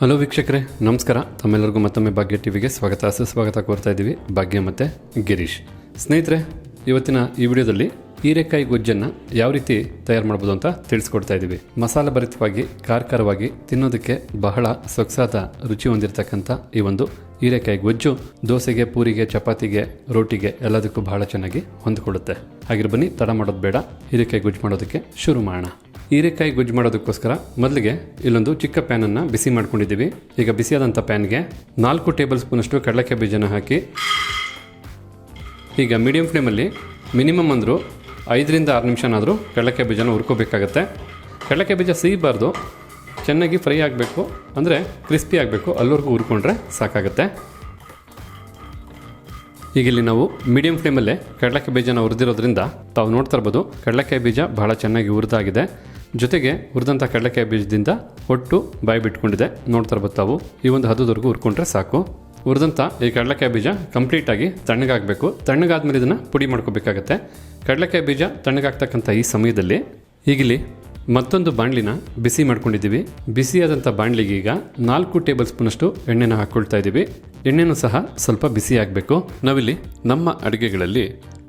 Hello ವೀಕ್ಷಕರೇ, ನಮಸ್ಕಾರ. ತಮ್ಮೆಲ್ಲರಿಗೂ ಮತ್ತೊಮ್ಮೆ ಭಾಗ್ಯ ಟಿವಿಗೆ ಸ್ವಾಗತ. ಸುಸ್ವಾಗತ ಕೋರ್ತಾ ಇದ್ದೀವಿ ಭಾಗ್ಯ ಮತ್ತು ಗಿರೀಶ್. ಸ್ನೇಹಿತರೆ, ಇವತ್ತಿನ ಈ ವಿಡಿಯೋದಲ್ಲಿ ಹೀರೆಕಾಯಿ ಗೊಜ್ಜನ್ನು ಯಾವ ರೀತಿ ತಯಾರು ಮಾಡ್ಬೋದು ಅಂತ ತಿಳಿಸ್ಕೊಡ್ತಾ ಇದ್ದೀವಿ. ಮಸಾಲೆ ಭರಿತವಾಗಿ ಖಾರಖಾರವಾಗಿ ತಿನ್ನೋದಕ್ಕೆ ಬಹಳ ಸೊಗಸಾದ ರುಚಿ ಹೊಂದಿರತಕ್ಕಂಥ ಈ ಒಂದು ಹೀರೆಕಾಯಿ ಗೊಜ್ಜು ದೋಸೆಗೆ, ಪೂರಿಗೆ, ಚಪಾತಿಗೆ, ರೋಟಿಗೆ ಎಲ್ಲದಕ್ಕೂ ಬಹಳ ಚೆನ್ನಾಗಿ ಹೊಂದಿಕೊಳ್ಳುತ್ತೆ. ಹಾಗಿರ ಬನ್ನಿ, ತಡ ಮಾಡೋದು ಬೇಡ. ಹೀರೆಕಾಯಿ ಗೊಜ್ಜು ಮಾಡೋದಕ್ಕೆ ಶುರು ಮಾಡೋಣ. ಹೀರೆಕಾಯಿ ಗೊಜ್ಜು ಮಾಡೋದಕ್ಕೋಸ್ಕರ ಮೊದಲಿಗೆ ಇಲ್ಲೊಂದು ಚಿಕ್ಕ ಪ್ಯಾನನ್ನು ಬಿಸಿ ಮಾಡ್ಕೊಂಡಿದ್ದೀವಿ. ಈಗ ಬಿಸಿಯಾದಂಥ ಪ್ಯಾನ್ಗೆ ನಾಲ್ಕು ಟೇಬಲ್ ಸ್ಪೂನಷ್ಟು ಕಡಲೆಕಾಯಿ ಬೀಜನ ಹಾಕಿ, ಈಗ ಮೀಡಿಯಂ ಫ್ಲೇಮಲ್ಲಿ ಮಿನಿಮಮ್ ಅಂದರೂ ಐದರಿಂದ ಆರು ನಿಮಿಷನಾದರೂ ಕಡಲೆಕಾಯಿ ಬೀಜನ ಹುರ್ಕೋಬೇಕಾಗತ್ತೆ. ಕಡಲೆಕಾಯಿ ಬೀಜ ಸಿಗಬಾರ್ದು, ಚೆನ್ನಾಗಿ ಫ್ರೈ ಆಗಬೇಕು, ಅಂದರೆ ಕ್ರಿಸ್ಪಿ ಆಗಬೇಕು, ಅಲ್ಲಿವರೆಗೂ ಹುರ್ಕೊಂಡ್ರೆ ಸಾಕಾಗುತ್ತೆ. ಈಗ ಇಲ್ಲಿ ನಾವು ಮೀಡಿಯಂ ಫ್ಲೇಮಲ್ಲೇ ಕಡಲೆಕಾಯಿ ಬೀಜನ ಹುರಿದಿರೋದ್ರಿಂದ ತಾವು ನೋಡ್ತಾ ಇರ್ಬೋದು ಕಡಲೆಕಾಯಿ ಬೀಜ ಬಹಳ ಚೆನ್ನಾಗಿ ಹುರಿದಾಗಿದೆ. ಜೊತೆಗೆ ಹುರಿದಂಥ ಕಡಲೆಕಾಯಿ ಬೀಜದಿಂದ ಒಟ್ಟು ಬಾಯಿ ಬಿಟ್ಕೊಂಡಿದೆ. ನೋಡ್ತಾ ಬರ್ತಾವು ಈ ಒಂದು ಹದದವರೆಗೂ ಹುರ್ಕೊಂಡ್ರೆ ಸಾಕು. ಹುರಿದಂಥ ಈ ಕಡಲೆಕಾಯಿ ಬೀಜ ಕಂಪ್ಲೀಟಾಗಿ ತಣ್ಣಗಾಗಬೇಕು. ತಣ್ಣಗಾದ್ಮೇಲೆ ಇದನ್ನು ಪುಡಿ ಮಾಡ್ಕೋಬೇಕಾಗತ್ತೆ. ಕಡಲೆಕಾಯಿ ಬೀಜ ತಣ್ಣಗಾಗ್ತಕ್ಕಂಥ ಈ ಸಮಯದಲ್ಲಿ ಈಗಲಿ ಮತ್ತೊಂದು ಬಾಣಲಿನ ಬಿಸಿ ಮಾಡ್ಕೊಂಡಿದ್ದೀವಿ. ಬಿಸಿಯಾದಂಥ ಬಾಣಲಿಗೆ ಈಗ ನಾಲ್ಕು ಟೇಬಲ್ ಸ್ಪೂನಷ್ಟು ಎಣ್ಣೆನ ಹಾಕ್ಕೊಳ್ತಾ ಇದ್ದೀವಿ. ಎಣ್ಣೆನೂ ಸಹ ಸ್ವಲ್ಪ ಬಿಸಿ ಆಗಬೇಕು. ನಾವಿಲ್ಲಿ ನಮ್ಮ ಅಡುಗೆಗಳಲ್ಲಿ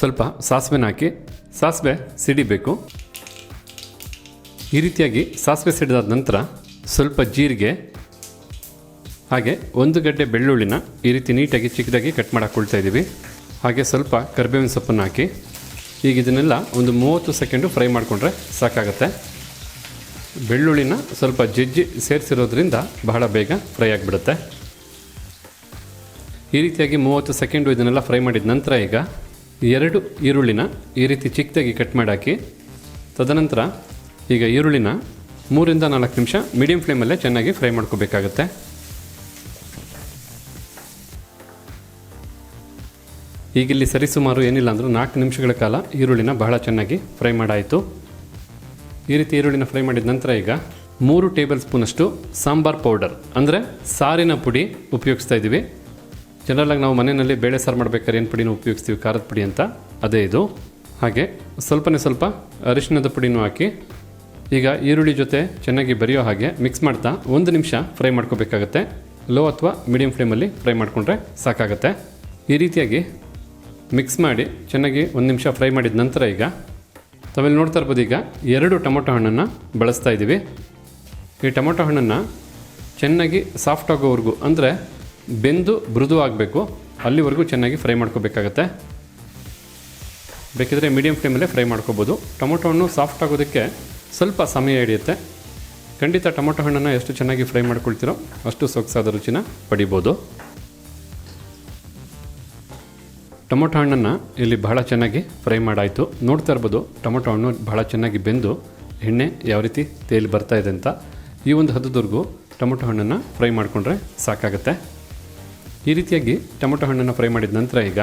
ಸ್ವಲ್ಪ ಸಾಸಿವೆನ ಹಾಕಿ ಸಾಸಿವೆ ಸಿಡಿಬೇಕು. ಈ ರೀತಿಯಾಗಿ ಸಾಸಿವೆ ಸಿಡಿದಾದ ನಂತರ ಸ್ವಲ್ಪ ಜೀರಿಗೆ, ಹಾಗೆ ಒಂದು ಗಡ್ಡೆ ಬೆಳ್ಳುಳ್ಳಿನ ಈ ರೀತಿ ನೀಟಾಗಿ ಚಿಕ್ಕದಾಗಿ ಕಟ್ ಮಾಡಾಕೊಳ್ತಾ ಇದ್ದೀವಿ. ಹಾಗೆ ಸ್ವಲ್ಪ ಕರಿಬೇವಿನ ಸೊಪ್ಪನ್ನು ಹಾಕಿ ಈಗ ಇದನ್ನೆಲ್ಲ ಒಂದು ಮೂವತ್ತು ಸೆಕೆಂಡು ಫ್ರೈ ಮಾಡಿಕೊಂಡ್ರೆ ಸಾಕಾಗುತ್ತೆ. ಬೆಳ್ಳುಳ್ಳಿನ ಸ್ವಲ್ಪ ಜಜ್ಜಿ ಸೇರಿಸಿರೋದ್ರಿಂದ ಬಹಳ ಬೇಗ ಫ್ರೈ ಆಗಿಬಿಡುತ್ತೆ. ಈ ರೀತಿಯಾಗಿ ಮೂವತ್ತು ಸೆಕೆಂಡು ಇದನ್ನೆಲ್ಲ ಫ್ರೈ ಮಾಡಿದ ನಂತರ ಈಗ ಎರಡು ಈರುಳ್ಳಿನ ಈ ರೀತಿ ಚಿಕ್ಕದಾಗಿ ಕಟ್ ಮಾಡಿ ಹಾಕಿ ತದನಂತರ ಈಗ ಈರುಳ್ಳಿನ ಮೂರಿಂದ ನಾಲ್ಕು ನಿಮಿಷ ಮೀಡಿಯಂ ಫ್ಲೇಮಲ್ಲೇ ಚೆನ್ನಾಗಿ ಫ್ರೈ ಮಾಡ್ಕೋಬೇಕಾಗತ್ತೆ. ಈಗಿಲ್ಲಿ ಸರಿಸುಮಾರು ಏನಿಲ್ಲ ಅಂದರೂ ನಾಲ್ಕು ನಿಮಿಷಗಳ ಕಾಲ ಈರುಳ್ಳಿನ ಬಹಳ ಚೆನ್ನಾಗಿ ಫ್ರೈ ಮಾಡಾಯಿತು. ಈ ರೀತಿ ಈರುಳ್ಳಿನ ಫ್ರೈ ಮಾಡಿದ ನಂತರ ಈಗ ಮೂರು ಟೇಬಲ್ ಸ್ಪೂನಷ್ಟು ಸಾಂಬಾರ್ ಪೌಡರ್, ಅಂದರೆ ಸಾರಿನ ಪುಡಿ ಉಪಯೋಗಿಸ್ತಾ ಇದ್ದೀವಿ ಜನರಲಾಗಿ ನಾವು ಮನೆಯಲ್ಲಿ ಬೇಳೆ ಸಾರು ಮಾಡ್ಬೇಕಾದ್ರೆ ಏನು ಪುಡಿನ ಉಪಯೋಗಿಸ್ತೀವಿ? ಖಾರದ ಪುಡಿ ಅಂತ? ಅದೇ ಇದು. ಹಾಗೆ ಸ್ವಲ್ಪನೇ ಸ್ವಲ್ಪ ಅರಿಶಿಣದ ಪುಡಿನೂ ಹಾಕಿ, ಈಗ ಈರುಳ್ಳಿ ಜೊತೆ ಚೆನ್ನಾಗಿ ಬರೆಯೋ ಹಾಗೆ ಮಿಕ್ಸ್ ಮಾಡ್ತಾ ಒಂದು ನಿಮಿಷ ಫ್ರೈ ಮಾಡ್ಕೋಬೇಕಾಗತ್ತೆ. ಲೋ ಅಥವಾ ಮೀಡಿಯಂ ಫ್ಲೇಮಲ್ಲಿ ಫ್ರೈ ಮಾಡಿಕೊಂಡ್ರೆ ಸಾಕಾಗತ್ತೆ. ಈ ರೀತಿಯಾಗಿ ಮಿಕ್ಸ್ ಮಾಡಿ ಚೆನ್ನಾಗಿ ಒಂದು ನಿಮಿಷ ಫ್ರೈ ಮಾಡಿದ ನಂತರ ಈಗ ತಾವೆಲ್ಲಿ ನೋಡ್ತಾ ಇರ್ಬೋದು, ಈಗ ಎರಡು ಟೊಮೊಟೊ ಹಣ್ಣನ್ನು ಬಳಸ್ತಾ ಇದ್ದೀವಿ ಈ ಟೊಮೊಟೊ ಹಣ್ಣನ್ನು ಚೆನ್ನಾಗಿ ಸಾಫ್ಟ್ ಆಗೋವರೆಗೂ, ಅಂದರೆ ಬೆಂದು ಮೃದು ಆಗಬೇಕು ಅಲ್ಲಿವರೆಗೂ ಚೆನ್ನಾಗಿ ಫ್ರೈ ಮಾಡ್ಕೋಬೇಕಾಗತ್ತೆ. ಬೇಕಿದ್ರೆ ಮೀಡಿಯಂ ಫ್ಲೇಮಲ್ಲೇ ಫ್ರೈ ಮಾಡ್ಕೋಬೋದು. ಟೊಮೊಟೊ ಹಣ್ಣು ಸಾಫ್ಟ್ ಆಗೋದಕ್ಕೆ ಸ್ವಲ್ಪ ಸಮಯ ಹಿಡಿಯುತ್ತೆ. ಖಂಡಿತ ಟೊಮೊಟೊ ಹಣ್ಣನ್ನು ಎಷ್ಟು ಚೆನ್ನಾಗಿ ಫ್ರೈ ಮಾಡ್ಕೊಳ್ತೀರೋ ಅಷ್ಟು ಸೊಗಸಾದ ರುಚಿನ ಪಡಿಬೋದು. ಟೊಮೊಟೊ ಹಣ್ಣನ್ನು ಇಲ್ಲಿ ಬಹಳ ಚೆನ್ನಾಗಿ ಫ್ರೈ ಮಾಡಾಯಿತು. ನೋಡ್ತಾ ಇರ್ಬೋದು, ಟೊಮೊಟೊ ಹಣ್ಣು ಬಹಳ ಚೆನ್ನಾಗಿ ಬೆಂದು ಎಣ್ಣೆ ಯಾವ ರೀತಿ ತೇಲಿ ಬರ್ತಾ ಇದೆ ಅಂತ. ಈ ಒಂದು ಹದದವರೆಗೂ ಟೊಮೊಟೊ ಹಣ್ಣನ್ನು ಫ್ರೈ ಮಾಡಿಕೊಂಡ್ರೆ ಸಾಕಾಗುತ್ತೆ. ಈ ರೀತಿಯಾಗಿ ಟೊಮೊಟೊ ಹಣ್ಣನ್ನು ಫ್ರೈ ಮಾಡಿದ ನಂತರ ಈಗ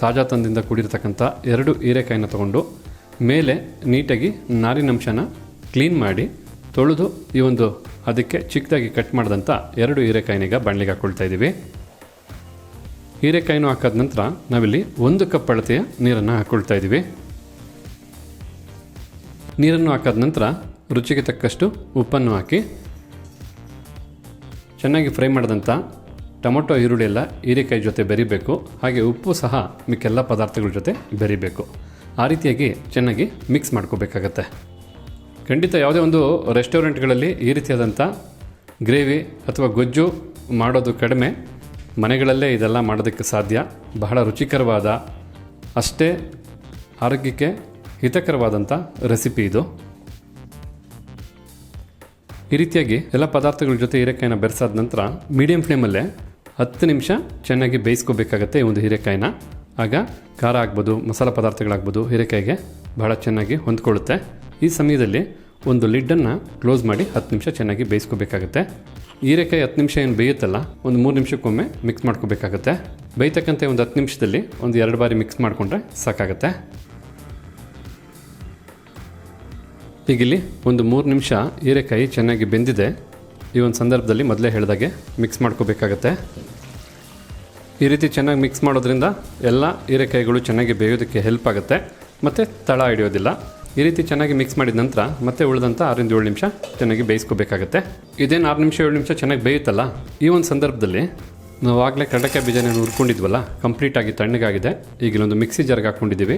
ತಾಜಾ ತಂದಿಂದ ಕೂಡಿರ್ತಕ್ಕಂಥ ಎರಡು ಹೀರೆಕಾಯಿನ ತಗೊಂಡು ಮೇಲೆ ನೀಟಾಗಿ ನಾರಿನಂಶನ ಕ್ಲೀನ್ ಮಾಡಿ ತೊಳೆದು ಈ ಒಂದು ಅದಕ್ಕೆ ಚಿಕ್ಕದಾಗಿ ಕಟ್ ಮಾಡಿದಂಥ ಎರಡು ಹೀರೆಕಾಯಿನೀಗ ಬಾಣಲಿಗೆ ಹಾಕ್ಕೊಳ್ತಾ ಇದ್ದೀವಿ. ಹೀರೆಕಾಯಿನೂ ಹಾಕಾದ ನಂತರ ನಾವಿಲ್ಲಿ ಒಂದು ಕಪ್ ಅಳತೆಯ ನೀರನ್ನು ಹಾಕ್ಕೊಳ್ತಾ ಇದ್ದೀವಿ. ನೀರನ್ನು ಹಾಕಾದ ನಂತರ ರುಚಿಗೆ ತಕ್ಕಷ್ಟು ಉಪ್ಪನ್ನು ಹಾಕಿ ಚೆನ್ನಾಗಿ ಫ್ರೈ ಮಾಡಿದಂಥ ಟೊಮೊಟೊ, ಈರುಳ್ಳಿ ಎಲ್ಲ ಹೀರೆಕಾಯಿ ಜೊತೆ ಬೆರಿಬೇಕು. ಹಾಗೆ ಉಪ್ಪು ಸಹ ಮಿಕ್ಕೆಲ್ಲ ಪದಾರ್ಥಗಳ ಜೊತೆ ಬೆರಿಬೇಕು. ಆ ರೀತಿಯಾಗಿ ಚೆನ್ನಾಗಿ ಮಿಕ್ಸ್ ಮಾಡ್ಕೋಬೇಕಾಗತ್ತೆ. ಖಂಡಿತ ಯಾವುದೇ ಒಂದು ರೆಸ್ಟೋರೆಂಟ್ಗಳಲ್ಲಿ ಈ ರೀತಿಯಾದಂಥ ಗ್ರೇವಿ ಅಥವಾ ಗೊಜ್ಜು ಮಾಡೋದು ಕಡಿಮೆ. ಮನೆಗಳಲ್ಲೇ ಇದೆಲ್ಲ ಮಾಡೋದಕ್ಕೆ ಸಾಧ್ಯ. ಬಹಳ ರುಚಿಕರವಾದ, ಅಷ್ಟೇ ಆರೋಗ್ಯಕ್ಕೆ ಹಿತಕರವಾದಂಥ ರೆಸಿಪಿ ಇದು. ಈ ರೀತಿಯಾಗಿ ಎಲ್ಲ ಪದಾರ್ಥಗಳ ಜೊತೆ ಹೀರೆಕಾಯಿನ ಬೆರೆಸಾದ ನಂತರ ಮೀಡಿಯಂ ಫ್ಲೇಮಲ್ಲೇ ಹತ್ತು ನಿಮಿಷ ಚೆನ್ನಾಗಿ ಬೇಯಿಸ್ಕೋಬೇಕಾಗತ್ತೆ ಈ ಒಂದು ಹೀರೆಕಾಯಿನ. ಆಗ ಖಾರ ಆಗ್ಬೋದು, ಮಸಾಲೆ ಪದಾರ್ಥಗಳಾಗ್ಬೋದು ಹೀರೆಕಾಯಿಗೆ ಬಹಳ ಚೆನ್ನಾಗಿ ಹೊಂದ್ಕೊಳ್ಳುತ್ತೆ. ಈ ಸಮಯದಲ್ಲಿ ಒಂದು ಲಿಡ್ಡನ್ನು ಕ್ಲೋಸ್ ಮಾಡಿ ಹತ್ತು ನಿಮಿಷ ಚೆನ್ನಾಗಿ ಬೇಯಿಸ್ಕೋಬೇಕಾಗತ್ತೆ. ಹೀರೆಕಾಯಿ ಹತ್ತು ನಿಮಿಷ ಏನು ಬೇಯುತ್ತಲ್ಲ, ಒಂದು ಮೂರು ನಿಮಿಷಕ್ಕೊಮ್ಮೆ ಮಿಕ್ಸ್ ಮಾಡ್ಕೋಬೇಕಾಗತ್ತೆ. ಬೇಯ್ತಕ್ಕಂಥ ಒಂದು ಹತ್ತು ನಿಮಿಷದಲ್ಲಿ ಒಂದು ಎರಡು ಬಾರಿ ಮಿಕ್ಸ್ ಮಾಡಿಕೊಂಡ್ರೆ ಸಾಕಾಗತ್ತೆ. ಈಗ ಇಲ್ಲಿ ಒಂದು ಮೂರು ನಿಮಿಷ ಹೀರೆಕಾಯಿ ಚೆನ್ನಾಗಿ ಬೆಂದಿದೆ. ಈ ಒಂದು ಸಂದರ್ಭದಲ್ಲಿ ಮೊದಲೇ ಹೇಳಿದಾಗೆ ಮಿಕ್ಸ್ ಮಾಡ್ಕೋಬೇಕಾಗತ್ತೆ. ಈ ರೀತಿ ಚೆನ್ನಾಗಿ ಮಿಕ್ಸ್ ಮಾಡೋದ್ರಿಂದ ಎಲ್ಲ ಹೀರೆಕಾಯಿಗಳು ಚೆನ್ನಾಗಿ ಬೇಯೋದಕ್ಕೆ ಹೆಲ್ಪ್ ಆಗುತ್ತೆ. ಮತ್ತು ತಳ ಹಿಡಿಯೋದಿಲ್ಲ. ಈ ರೀತಿ ಚೆನ್ನಾಗಿ ಮಿಕ್ಸ್ ಮಾಡಿದ ನಂತರ ಮತ್ತೆ ಉಳಿದಂಥ ಆರರಿಂದ ಏಳು ನಿಮಿಷ ಚೆನ್ನಾಗಿ ಬೇಯಿಸ್ಕೋಬೇಕಾಗತ್ತೆ. ಇದೇನು ಆರು ನಿಮಿಷ ಏಳು ನಿಮಿಷ ಚೆನ್ನಾಗಿ ಬೇಯುತ್ತಲ್ಲ? ಈ ಒಂದು ಸಂದರ್ಭದಲ್ಲಿ ನಾವು ಆಗಲೇ ಕಡಕೆ ಬೀಜನ ಹುರ್ಕೊಂಡಿದ್ವಲ್ಲ ಕಂಪ್ಲೀಟಾಗಿ ತಣ್ಣಗಾಗಿದೆ. ಈಗ ಇಲ್ಲೊಂದು ಮಿಕ್ಸಿ ಜಾರ್ಗೆ ಹಾಕ್ಕೊಂಡಿದ್ದೀವಿ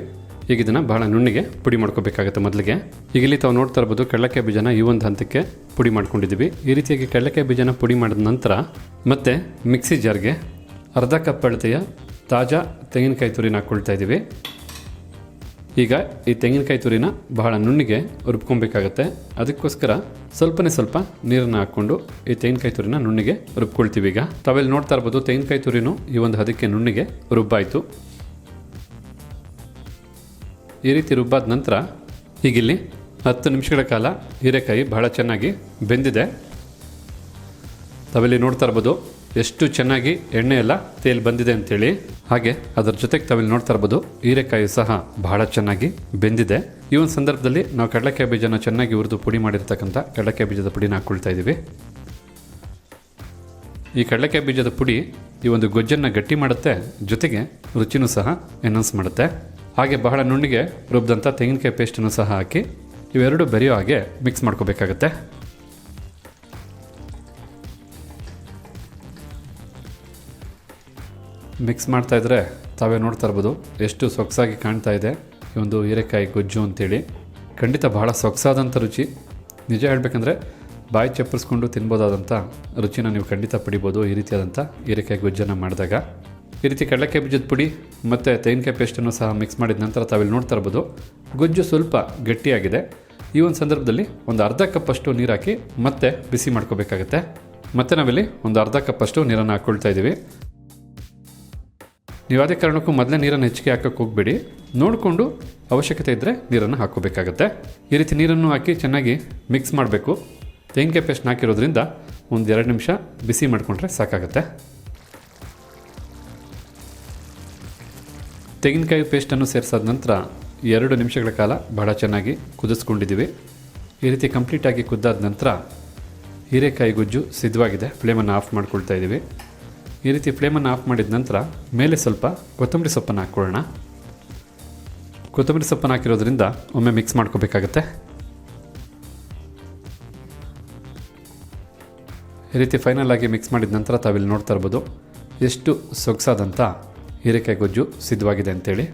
ಈಗ ಇದನ್ನು ಬಹಳ ನುಣ್ಣಿಗೆ ಪುಡಿ ಮಾಡ್ಕೋಬೇಕಾಗುತ್ತೆ ಮೊದಲಿಗೆ. ಈಗ ಇಲ್ಲಿ ತಾವು ನೋಡ್ತಾ ಇರ್ಬೋದು ಕಡಲಕ್ಕೆ ಬೀಜನ ಈ ಒಂದು ಹಂತಕ್ಕೆ ಪುಡಿ ಮಾಡ್ಕೊಂಡಿದ್ದೀವಿ. ಈ ರೀತಿಯಾಗಿ ಕಡಲಕ್ಕೆ ಬೀಜನ ಪುಡಿ ಮಾಡಿದ ನಂತರ ಮತ್ತೆ ಮಿಕ್ಸಿ ಜಾರ್ಗೆ ಅರ್ಧ ಕಪ್ ಅಳತೆಯ ತಾಜಾ ತೆಂಗಿನಕಾಯಿ ತುರಿನ ಹಾಕ್ಕೊಳ್ತಾ ಇದ್ದೀವಿ. ಈಗ ಈ ತೆಂಗಿನಕಾಯಿ ತುರಿನ ಬಹಳ ನುಣ್ಣಿಗೆ ರುಬ್ಕೊಬೇಕಾಗತ್ತೆ. ಅದಕ್ಕೋಸ್ಕರ ಸ್ವಲ್ಪನೇ ಸ್ವಲ್ಪ ನೀರನ್ನು ಹಾಕ್ಕೊಂಡು ಈ ತೆಂಗಿನಕಾಯಿ ತುರಿನ ನುಣ್ಣಿಗೆ ರುಬ್ಕೊಳ್ತೀವಿ ಈಗ. ತಾವೆಲ್ಲಿ ನೋಡ್ತಾ ಇರ್ಬೋದು ತೆಂಗಿನಕಾಯಿ ತುರಿನೂ ಈ ಒಂದು ಹದಕ್ಕೆ ನುಣ್ಣಿಗೆ ರುಬ್ಬಾಯಿತು. ಈ ರೀತಿ ರುಬ್ಬಾದ ನಂತರ ಈಗಿಲ್ಲಿ ಹತ್ತು ನಿಮಿಷಗಳ ಕಾಲ ಹೀರೆಕಾಯಿ ಬಹಳ ಚೆನ್ನಾಗಿ ಬೆಂದಿದೆ. ತಾವಿಲ್ಲಿ ನೋಡ್ತಾ ಇರ್ಬೋದು. ಎಷ್ಟು ಚೆನ್ನಾಗಿ ಎಣ್ಣೆ ಎಲ್ಲ ತೇಲ್ ಬಂದಿದೆ ಅಂತೇಳಿ. ಹಾಗೆ ಅದರ ಜೊತೆಗೆ ತಾವಿಲ್ಲಿ ನೋಡ್ತಾ ಇರ್ಬೋದು. ಹೀರೆಕಾಯಿ ಸಹ ಬಹಳ ಚೆನ್ನಾಗಿ ಬೆಂದಿದೆ. ಈ ಒಂದು ಸಂದರ್ಭದಲ್ಲಿ ನಾವು ಕಡಲೆಕಾಯಿ ಬೀಜನ ಚೆನ್ನಾಗಿ ಹುರಿದು ಪುಡಿ ಮಾಡಿರ್ತಕ್ಕಂಥ ಕಡಲೆಕಾಯಿ ಬೀಜದ ಪುಡಿನ ಹಾಕ್ಕೊಳ್ತಾ ಇದ್ದೀವಿ. ಈ ಕಡಲೆಕಾಯಿ ಬೀಜದ ಪುಡಿ ಈ ಒಂದು ಗೊಜ್ಜನ್ನು ಗಟ್ಟಿ ಮಾಡುತ್ತೆ. ಜೊತೆಗೆ ರುಚಿನೂ ಸಹ ಎನ್ಹಾನ್ಸ್ ಮಾಡುತ್ತೆ. ಹಾಗೆ ಬಹಳ ನುಣ್ಣಿಗೆ ರುಬ್ಬಿದಂಥ ತೆಂಗಿನಕಾಯಿ ಪೇಸ್ಟನ್ನು ಸಹ ಹಾಕಿ ಇವೆರಡು ಬೆರೆಯೋ ಹಾಗೆ ಮಿಕ್ಸ್ ಮಾಡ್ಕೋಬೇಕಾಗತ್ತೆ. ಮಿಕ್ಸ್ ಮಾಡ್ತಾ ಇದ್ರೆ ತಾವೇ ನೋಡ್ತಾ ಇರ್ಬೋದು ಎಷ್ಟು ಸೊಗಸಾಗಿ ಕಾಣ್ತಾ ಇದೆ ಈ ಒಂದು ಹೀರೆಕಾಯಿ ಗೊಜ್ಜು ಅಂತೇಳಿ. ಖಂಡಿತ ಬಹಳ ಸೊಗಸಾದಂಥ ರುಚಿ. ನಿಜ ಹೇಳಬೇಕಂದ್ರೆ ಬಾಯಿ ಚಪ್ಪರಿಸ್ಕೊಂಡು ತಿನ್ಬೋದಾದಂಥ ರುಚಿನ ನೀವು ಖಂಡಿತ ಪಡಿಬೋದು ಈ ರೀತಿಯಾದಂಥ ಹೀರೆಕಾಯಿ ಗೊಜ್ಜನ್ನು ಮಾಡಿದಾಗ. ಈ ರೀತಿ ಕಡಲೆಕಾಯಿ ಬೀಜದ ಪುಡಿ ಮತ್ತು ತೆಂಗಿನಕಾಯಿ ಪೇಸ್ಟನ್ನು ಸಹ ಮಿಕ್ಸ್ ಮಾಡಿದ ನಂತರ ತಾವಿಲ್ಲಿ ನೋಡ್ತಾ ಇರ್ಬೋದು. ಗೊಜ್ಜು ಸ್ವಲ್ಪ ಗಟ್ಟಿಯಾಗಿದೆ. ಈ ಒಂದು ಸಂದರ್ಭದಲ್ಲಿ ಒಂದು ಅರ್ಧ ಕಪ್ಪಷ್ಟು ನೀರು ಹಾಕಿ ಮತ್ತೆ ಬಿಸಿ ಮಾಡ್ಕೋಬೇಕಾಗತ್ತೆ. ಮತ್ತೆ ನಾವಿಲ್ಲಿ ಒಂದು ಅರ್ಧ ಕಪ್ಪಷ್ಟು ನೀರನ್ನು ಹಾಕ್ಕೊಳ್ತಾ ಇದ್ದೀವಿ. ನೀವು ಯಾವುದೇ ಕಾರಣಕ್ಕೂ ಮೊದಲೇ ನೀರನ್ನು ಹೆಚ್ಚಿಗೆ ಹಾಕೋಕೆ ಹೋಗಬೇಡಿ. ನೋಡಿಕೊಂಡು ಅವಶ್ಯಕತೆ ಇದ್ದರೆ ನೀರನ್ನು ಹಾಕ್ಕೋಬೇಕಾಗತ್ತೆ ಈ ರೀತಿ ನೀರನ್ನು ಹಾಕಿ ಚೆನ್ನಾಗಿ ಮಿಕ್ಸ್ ಮಾಡಬೇಕು. ತೆಂಗಿನಕಾಯಿ ಪೇಸ್ಟ್ ಹಾಕಿರೋದ್ರಿಂದ ಒಂದು ಎರಡು ನಿಮಿಷ ಬಿಸಿ ಮಾಡಿಕೊಂಡ್ರೆ ಸಾಕಾಗತ್ತೆ. ತೆಂಗಿನಕಾಯಿ ಪೇಸ್ಟನ್ನು ಸೇರಿಸಾದ ನಂತರ ಎರಡು ನಿಮಿಷಗಳ ಕಾಲ ಬಹಳ ಚೆನ್ನಾಗಿ ಕುದಿಸ್ಕೊಂಡಿದ್ದೀವಿ. ಈ ರೀತಿ ಕಂಪ್ಲೀಟಾಗಿ ಕುದ್ದಾದ ನಂತರ ಹೀರೆಕಾಯಿ ಗುಜ್ಜು ಸಿದ್ಧವಾಗಿದೆ. ಫ್ಲೇಮನ್ನು ಆಫ್ ಮಾಡ್ಕೊಳ್ತಾ ಇದ್ದೀವಿ. ಈ ರೀತಿ ಫ್ಲೇಮನ್ನು ಆಫ್ ಮಾಡಿದ ನಂತರ ಮೇಲೆ ಸ್ವಲ್ಪ ಕೊತ್ತಂಬರಿ ಸೊಪ್ಪನ್ನು ಹಾಕ್ಕೊಳ್ಳೋಣ. ಕೊತ್ತಂಬರಿ ಸೊಪ್ಪನ್ನು ಹಾಕಿರೋದ್ರಿಂದ ಒಮ್ಮೆ ಮಿಕ್ಸ್ ಮಾಡ್ಕೋಬೇಕಾಗತ್ತೆ. ಈ ರೀತಿ ಫೈನಲ್ ಆಗಿ ಮಿಕ್ಸ್ ಮಾಡಿದ ನಂತರ ತಾವಿಲ್ಲಿ ನೋಡ್ತಾ ಇರ್ಬೋದು ಎಷ್ಟು ಸೊಗಸಾದಂಥ ಹೀರೆಕಾಯಿ ಗೊಜ್ಜು ಸಿದ್ಧವಾಗಿದೆ ಅಂತೇಳಿ.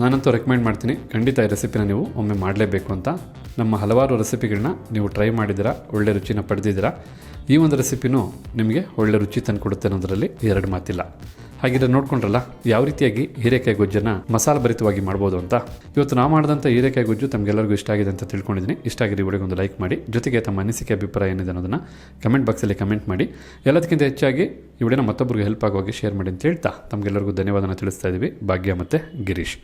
ನಾನಂತೂ ರೆಕಮೆಂಡ್ ಮಾಡ್ತೀನಿ. ಖಂಡಿತ ಈ ರೆಸಿಪಿನ ನೀವು ಒಮ್ಮೆ ಮಾಡಲೇಬೇಕು ಅಂತ. ನಮ್ಮ ಹಲವಾರು ರೆಸಿಪಿಗಳನ್ನ ನೀವು ಟ್ರೈ ಮಾಡಿದ್ದೀರಾ, ಒಳ್ಳೆ ರುಚಿನ ಪಡೆದಿದ್ದೀರಾ, ಈ ಒಂದು ರೆಸಿಪಿನೂ ನಿಮಗೆ ಒಳ್ಳೆ ರುಚಿ ತಂದುಕೊಡುತ್ತೆ ಅನ್ನೋದರಲ್ಲಿ ಎರಡು ಮಾತಿಲ್ಲ. ಹಾಗಿದ್ರೆ ನೋಡ್ಕೊಂಡ್ರಲ್ಲ, ಯಾವ ರೀತಿಯಾಗಿ ಹೀರೆಕಾಯಿ ಗೊಜ್ಜನ್ನು ಮಸಾಲ ಭರಿತವಾಗಿ ಮಾಡ್ಬೋದು ಅಂತ. ಇವತ್ತು ನಾವು ಮಾಡಿದಂಥ ಹೀರೆಕಾಯಿ ಗೊಜ್ಜು ತಮಗೆಲ್ಲರಿಗೂ ಇಷ್ಟ ಆಗಿದೆ ಅಂತ ತಿಳ್ಕೊಂಡಿದ್ದೀನಿ. ಇಷ್ಟ ಆಗಿದೆ ವಿಡಿಯೋಗೆ ಒಂದು ಲೈಕ್ ಮಾಡಿ, ಜೊತೆಗೆ ತಮ್ಮ ಅನಿಸಿಕೆ, ಅಭಿಪ್ರಾಯ ಏನಿದೆ ಅನ್ನೋದನ್ನು ಕಮೆಂಟ್ ಬಾಕ್ಸಲ್ಲಿ ಕಮೆಂಟ್ ಮಾಡಿ. ಎಲ್ಲದಕ್ಕಿಂತ ಹೆಚ್ಚಾಗಿ ಈ ಮತ್ತೊಬ್ಬರಿಗೆ ಹೆಲ್ಪ್ ಆಗುವಾಗಿ ಶೇರ್ ಮಾಡಿ ಅಂತ ಹೇಳ್ತಾ ತಮಗೆಲ್ಲರಿಗೂ ಧನ್ಯವಾದನ ತಿಳಿಸ್ತಾ ಇದ್ದೀವಿ ಭಾಗ್ಯ ಮತ್ತು ಗಿರೀಶ್.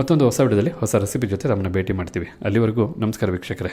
ಮತ್ತೊಂದು ಹೊಸ ವಿಡಿಯೋದಲ್ಲಿ ಹೊಸ ರೆಸಿಪಿ ಜೊತೆ ತಮ್ಮನ್ನ ಭೇಟಿ ಮಾಡ್ತೀವಿ. ಅಲ್ಲಿವರೆಗೂ ನಮಸ್ಕಾರ ವೀಕ್ಷಕರೇ.